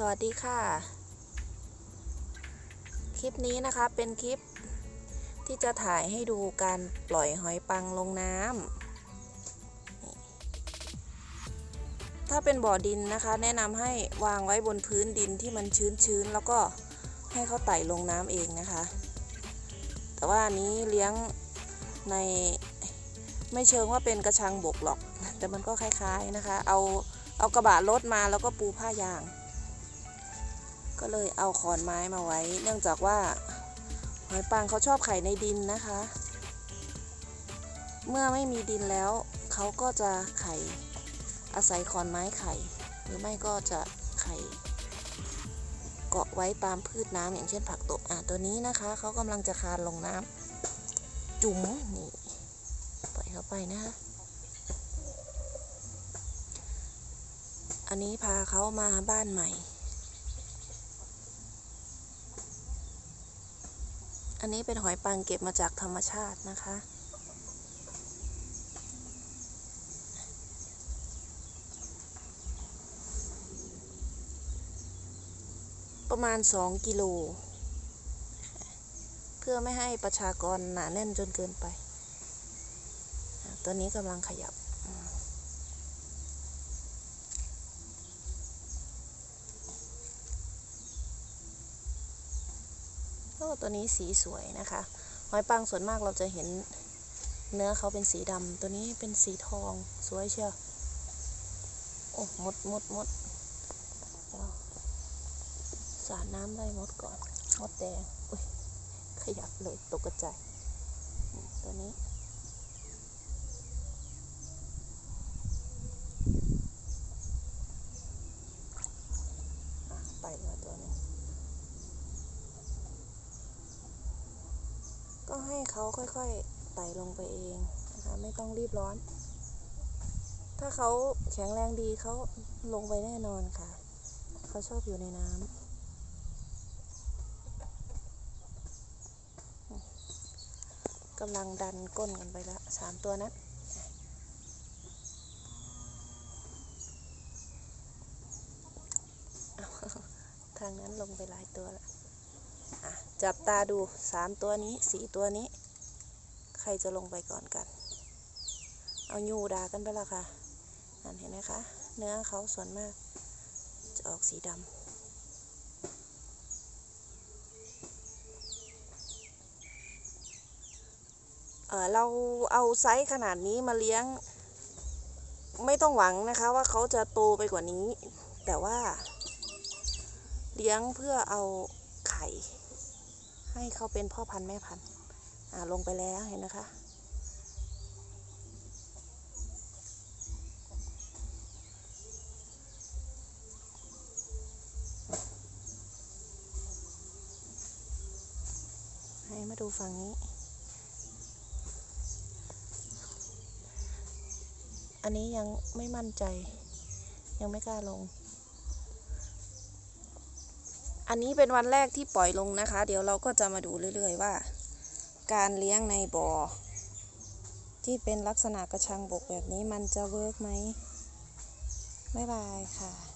สวัสดีค่ะ คลิปนี้นะคะเป็นคลิปที่จะถ่ายให้ดูการปล่อยหอยปังลงน้ำถ้าเป็นบ่อดินนะคะ แนะนำให้วางไว้บนพื้นดินที่มันชื้นๆ แล้วก็ให้เขาไต่ลงน้ำเองนะคะ แต่ว่าอันนี้เลี้ยงในไม่เชิงว่าเป็นกระชังบกหรอก แต่มันก็คล้ายๆนะคะ เอาเอากระบะรถมาแล้วก็ปูผ้ายาง ก็เลยเอาขอนไม้มาไว้ เนื่องจากว่าหอยปังเขาชอบไข่ในดินนะคะ เมื่อไม่มีดินแล้วเขาก็จะไข่อาศัยขอนไม้ไข่ หรือไม่ก็จะไข่เกาะไว้ตามพืชน้ำอย่างเช่นผักตบอะตัวนี้นะคะเขากำลังจะคานลงน้ำจุ๋มนี่ปล่อยเขาไปนะคะอันนี้พาเขามาบ้านใหม่ อันนี้เป็นหอยปังเก็บมาจากธรรมชาตินะคะ ประมาณ 2 กิโล เพื่อไม่ให้ประชากรหนาแน่นจนเกินไป ตัวนี้กำลังขยับ โอ้ตัวนี้สีสวยนะคะหอยปังส่วนมากเราจะเห็นเนื้อเขาเป็นสีดำตัวนี้เป็นสีทองสวยเชียวโอ้มดมดมดสาดน้ำได้มดก่อนมดแดงอุ้ยขยับเลยตกกระจายตัวนี้ อะ ไปมาตัวหนึง ก็ ให้เขาค่อยๆไต่ลงไปเองนะคะไม่ต้องรีบร้อน ถ้าเขาแข็งแรงดีเขาลงไปแน่นอนค่ะ เขาชอบอยู่ในน้ำกำลังดันก้นกันไปละสามตัวนั้นทางนั้นลงไปหลายตัวละอะ จับตาดูสามตัวนี้สี่ตัวนี้ ใครจะลงไปก่อนกัน เอายูดากันไปละค่ะนั่นเห็นไหมคะ เนื้อเขาส่วนมาก จะออกสีดำเออเราเอาไซส์ขนาดนี้มาเลี้ยง ไม่ต้องหวังนะคะว่าเขาจะโตไปกว่านี้ แต่ว่า เลี้ยงเพื่อเอาไข่ ให้เขาเป็นพ่อพันธุ์แม่พันธุ์ลงไปแล้วเห็นนะคะ ให้มาดูฝั่งนี้ อันนี้ยังไม่มั่นใจ ยังไม่กล้าลง อันนี้เป็นวันแรกที่ปล่อยลงนะคะ เดี๋ยวเราก็จะมาดูเรื่อยๆว่า การเลี้ยงในบ่อ ที่เป็นลักษณะกระชังบกแบบนี้มันจะเวิร์กไหมบ๊ายบายค่ะ